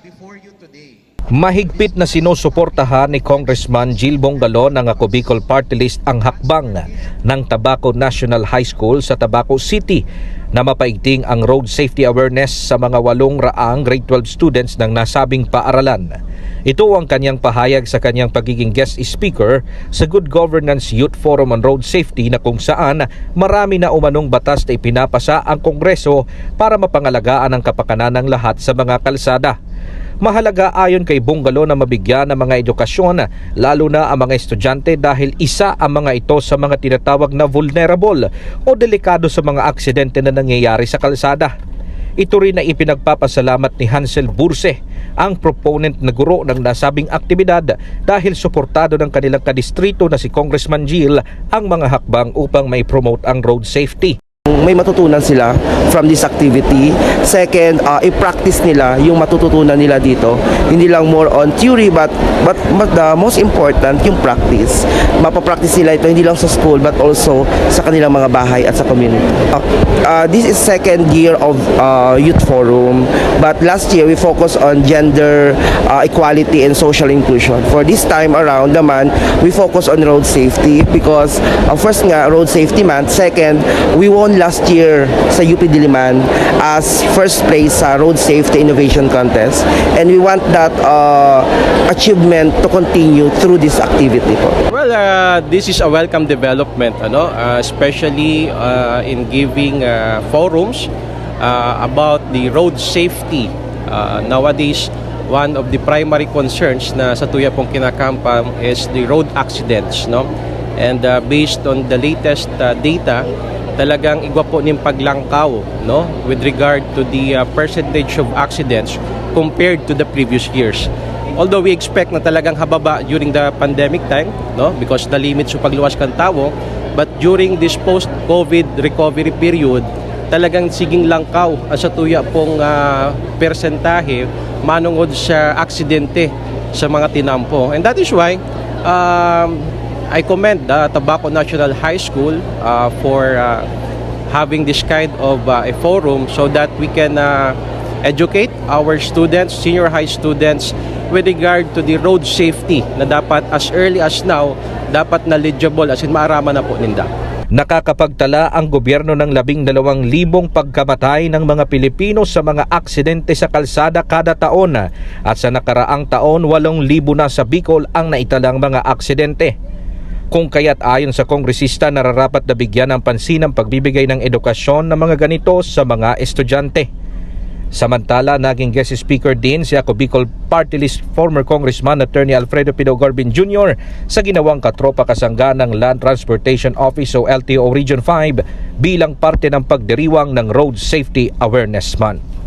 before you today. Mahigpit na sinusuportahan ni Congressman Jill Bongalon ng Ako Party List ang hakbang ng Tabaco National High School sa Tabaco City na mapaigting ang road safety awareness sa mga walong raang grade 12 students ng nasabing paaralan. Ito ang kanyang pahayag sa kanyang pagiging guest speaker sa Good Governance Youth Forum on Road Safety na kung saan marami na umanong batas na ipinapasa ang Kongreso para mapangalagaan ang kapakanan ng lahat sa mga kalsada. Mahalaga ayon kay Bungalo na mabigyan ng mga edukasyon lalo na ang mga estudyante dahil isa ang mga ito sa mga tinatawag na vulnerable o delikado sa mga aksidente na nangyayari sa kalsada. Ito rin na ipinagpapasalamat ni Hansel Burse, ang proponent na guro ng nasabing aktibidad dahil suportado ng kanilang kadistrito na si Congressman Jill ang mga hakbang upang may promote ang road safety. May matutunan sila from this activity. Second, uh, i-practice nila yung matututunan nila dito. Hindi lang more on theory but but, but the most important yung practice. Mapapractice nila ito hindi lang sa school but also sa kanilang mga bahay at sa community. Uh, uh, this is second year of uh, Youth Forum but last year we focus on gender uh, equality and social inclusion. For this time around naman, we focus on road safety because uh, first nga road safety month, second we won last year sa UP Diliman as first place sa Road Safety Innovation Contest and we want that uh, achievement to continue through this activity po. Well, uh, this is a welcome development, ano, uh, especially uh, in giving uh, forums uh, about the road safety. Uh, nowadays, one of the primary concerns na sa tuya pong kinakampam is the road accidents, no? And uh, based on the latest uh, data, talagang igwa po ng paglangkaw, no, with regard to the uh, percentage of accidents compared to the previous years. Although we expect na talagang hababa during the pandemic time, no? Because the limits sa pagluwas kan tao, but during this post-COVID recovery period, talagang siging langkaw ang sa tuya pong ah, persentahe manungod sa aksidente sa mga tinampo. And that is why um, I commend the Tabaco National High School uh, for uh, having this kind of uh, a forum so that we can uh, educate our students, senior high students with regard to the road safety na dapat as early as now dapat knowledgeable as in maaraman na po ninda. Nakakapagtala ang gobyerno ng labing dalawang libong pagkamatay ng mga Pilipino sa mga aksidente sa kalsada kada taon at sa nakaraang taon walong libo na sa Bicol ang naitalang mga aksidente. Kung kaya't ayon sa kongresista nararapat na bigyan ng pansin ang pagbibigay ng edukasyon ng mga ganito sa mga estudyante. Samantala, naging guest speaker din si Ako Party List former Congressman Attorney Alfredo Pino Gorbin Jr. sa ginawang katropa kasangga ng Land Transportation Office o LTO Region 5 bilang parte ng pagdiriwang ng Road Safety Awareness Month.